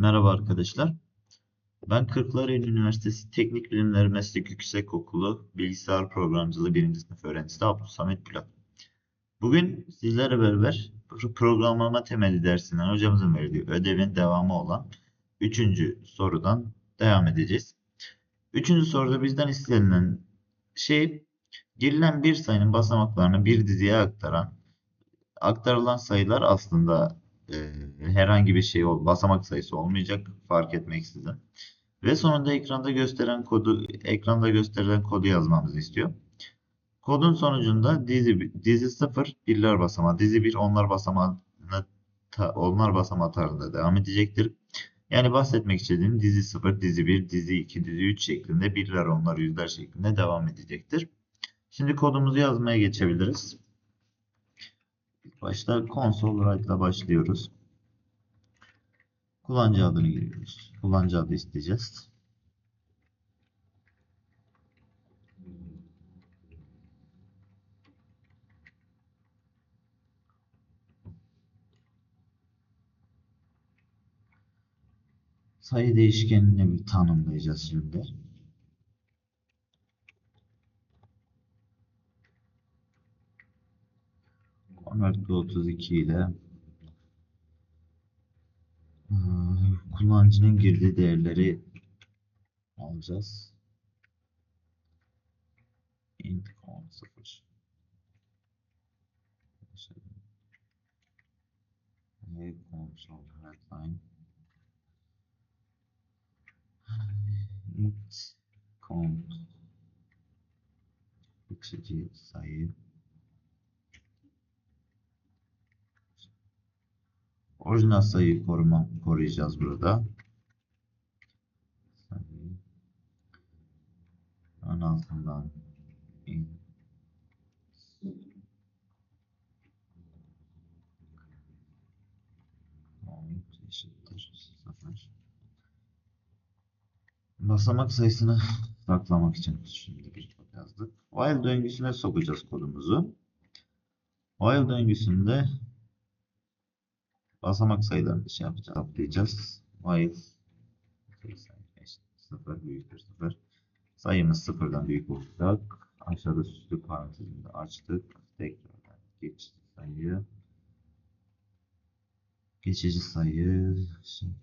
Merhaba arkadaşlar. Ben Kırklareli Üniversitesi Teknik Bilimler Meslek Yüksekokulu Bilgisayar Programcılığı 1. sınıf öğrencisi Abdülsamet Plak. Bugün sizlerle beraber pro- programlama temeli dersinden hocamızın verdiği ödevin devamı olan 3. sorudan devam edeceğiz. 3. soruda bizden istenilen şey girilen bir sayının basamaklarını bir diziye aktaran aktarılan sayılar aslında e, herhangi bir şey ol, basamak sayısı olmayacak fark etmeksizin. Ve sonunda ekranda gösteren kodu ekranda gösterilen kodu yazmamızı istiyor. Kodun sonucunda dizi dizi 0 birler basamağı, dizi 1 onlar basamağını ta- onlar basamağı tarzında devam edecektir. Yani bahsetmek istediğim dizi 0, dizi 1, dizi 2, dizi 3 şeklinde birler onlar yüzler şeklinde devam edecektir. Şimdi kodumuzu yazmaya geçebiliriz. İlk başta console write başlıyoruz. Kullanıcı adını giriyoruz. Kullanıcı adı isteyeceğiz. Sayı değişkenini bir tanımlayacağız şimdi. Convert to 32 ile eee, kullanıcının girdiği değerleri alacağız. int count 0 ne console headline. İnt count xg sayı Orijinal sayıyı koruma, koruyacağız burada. Sayı ön altından in count eşittir 0. Basamak sayısını saklamak için şimdi bir kod yazdık. While döngüsüne sokacağız kodumuzu. While döngüsünde basamak sayılarını şey yapacağız, hesaplayacağız. While sıfır büyüktür sıfır. Sayımız sıfırdan büyük olacak. Aşağıda süslü parantezini açtık. Tekrardan geçici sayı. Geçici sayı şimdi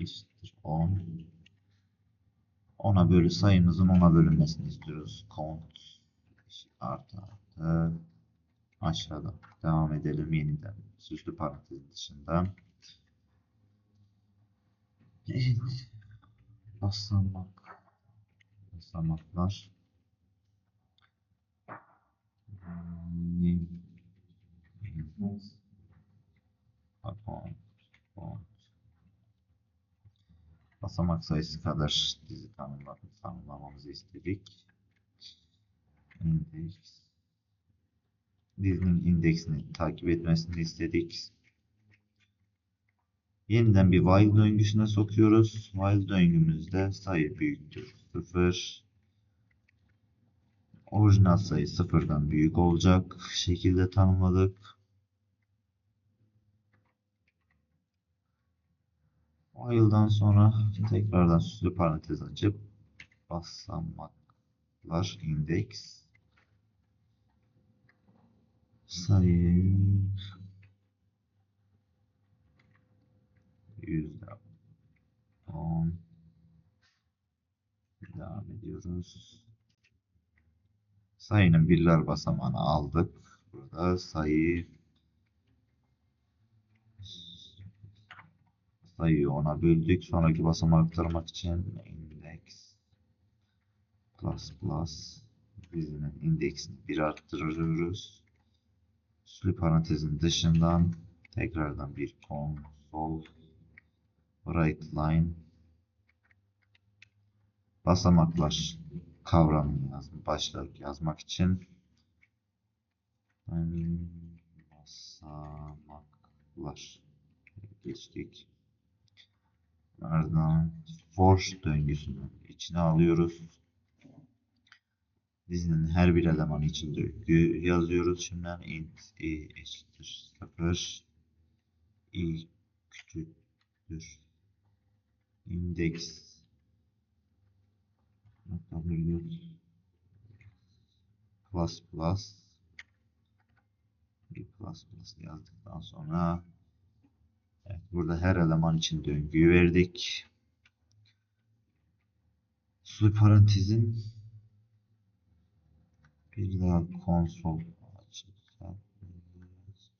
eşittir 10. 10'a bölü sayımızın 10'a bölünmesini istiyoruz. Count artı artı aşağıda devam edelim yeniden. Süslü parantez dışında. Evet. Basamak basamaklar basamak sayısı kadar dizi tanımlamamızı istedik. İndeks dizinin indeksini takip etmesini istedik. Yeniden bir while döngüsüne sokuyoruz. While döngümüzde sayı büyüktür 0. Orijinal sayı sıfırdan büyük olacak şekilde tanımladık. While'dan sonra tekrardan süslü parantez açıp basamaklar indeks sayı yüzde on devam ediyoruz. Sayının birler basamağını aldık. Burada sayı sayıyı ona böldük. Sonraki basamağı aktarmak için index plus plus dizinin indeksini bir arttırıyoruz. Süslü parantezin dışından tekrardan bir console write line basamaklar kavramını yazdım. Başlık yazmak için basamaklar geçtik. Ardından for döngüsünü içine alıyoruz. Dizinin her bir elemanı için döngü yazıyoruz. Şimdiden int i eşittir 0 i küçüktür. Indeks nokta virgül plus plus bir plus plus yazdıktan sonra evet, burada her eleman için döngüyü verdik. Su parantezin bir daha konsol açacağız.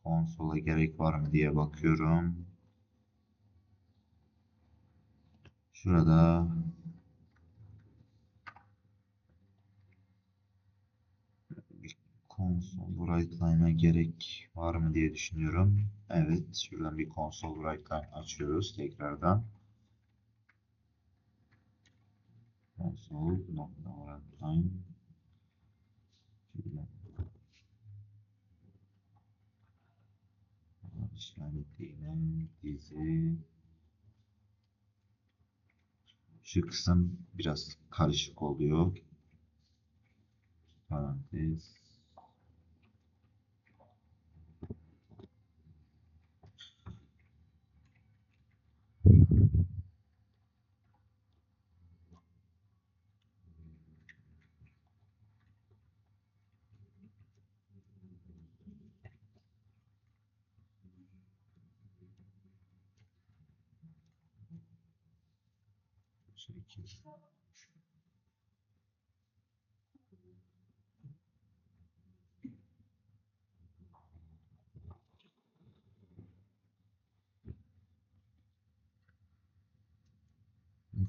Konsola gerek var mı diye bakıyorum. Şurada bir konsol write gerek var mı diye düşünüyorum. Evet, şuradan bir konsol write açıyoruz tekrardan. Konsol Şöyle. işaretleyelim. Dizi. Şu kısım biraz karışık oluyor. Parantez. Şekil.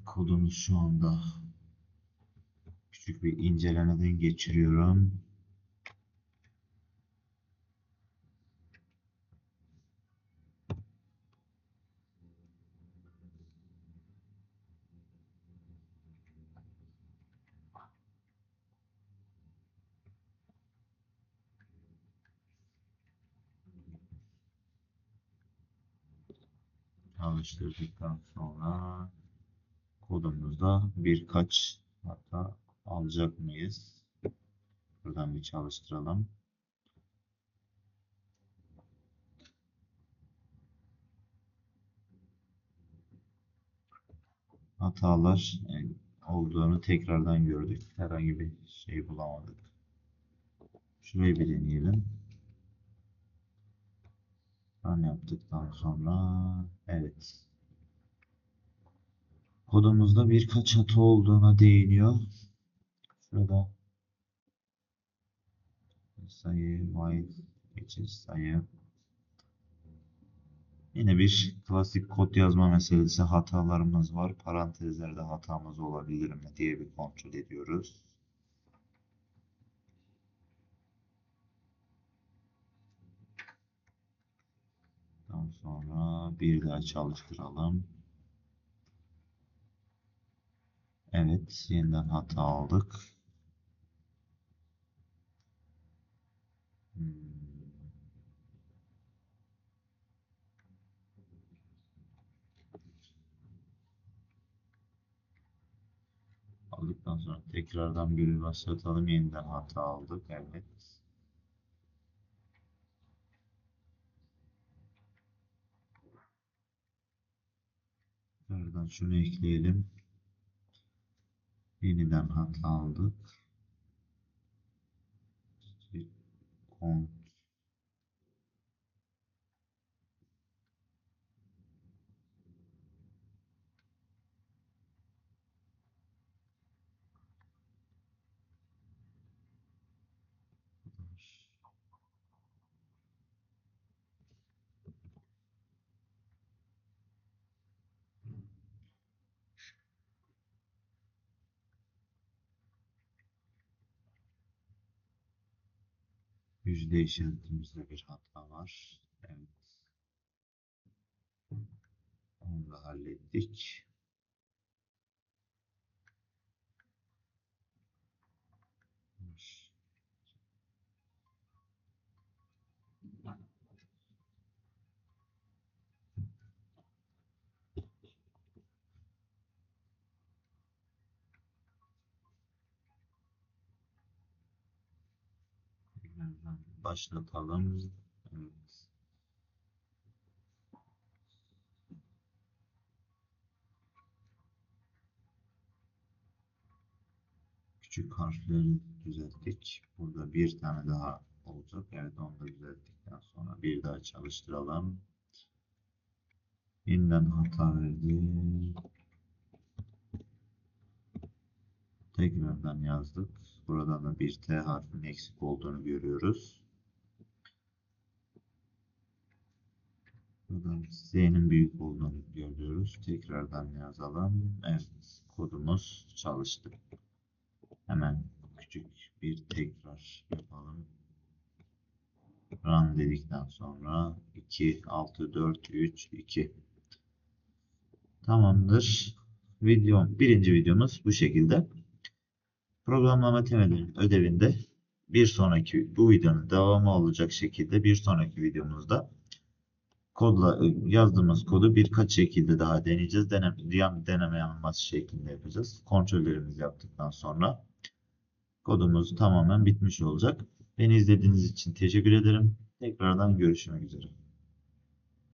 Kodunu şu anda küçük bir incelemeden geçiriyorum. Çalıştırdıktan sonra kodumuzda birkaç hata alacak mıyız? Buradan bir çalıştıralım. Hatalar yani olduğunu tekrardan gördük. Herhangi bir şey bulamadık. Şurayı bir deneyelim. Run yaptıktan sonra evet. Kodumuzda birkaç hata olduğuna değiniyor. Şurada sayı white geçiş sayı Yine bir klasik kod yazma meselesi hatalarımız var. Parantezlerde hatamız olabilir mi diye bir kontrol ediyoruz. Daha sonra bir daha çalıştıralım. Evet, yeniden hata aldık. Hmm. Aldıktan sonra tekrardan bir başlatalım. Yeniden hata aldık. Evet. Tekrardan şunu ekleyelim. Yeniden hata aldık. Kont Yüzde işaretimizde bir hata var. Evet. Onu da hallettik. başlatalım. Evet. Küçük harfleri düzelttik. Burada bir tane daha olacak. Evet onu da düzelttikten sonra bir daha çalıştıralım. Yeniden hata verdi. Tekrardan yazdık. Burada da bir T harfinin eksik olduğunu görüyoruz. Buradan Z'nin büyük olduğunu görüyoruz. Tekrardan yazalım. Evet, kodumuz çalıştı. Hemen küçük bir tekrar yapalım. Run dedikten sonra 2, 6, 4, 3, 2. Tamamdır. Video, birinci videomuz bu şekilde. Programlama temelinin ödevinde bir sonraki bu videonun devamı olacak şekilde bir sonraki videomuzda kodla yazdığımız kodu birkaç şekilde daha deneyeceğiz. Deneme, deneme yanılması şeklinde yapacağız. Kontrollerimizi yaptıktan sonra kodumuz tamamen bitmiş olacak. Beni izlediğiniz için teşekkür ederim. Tekrardan görüşmek üzere.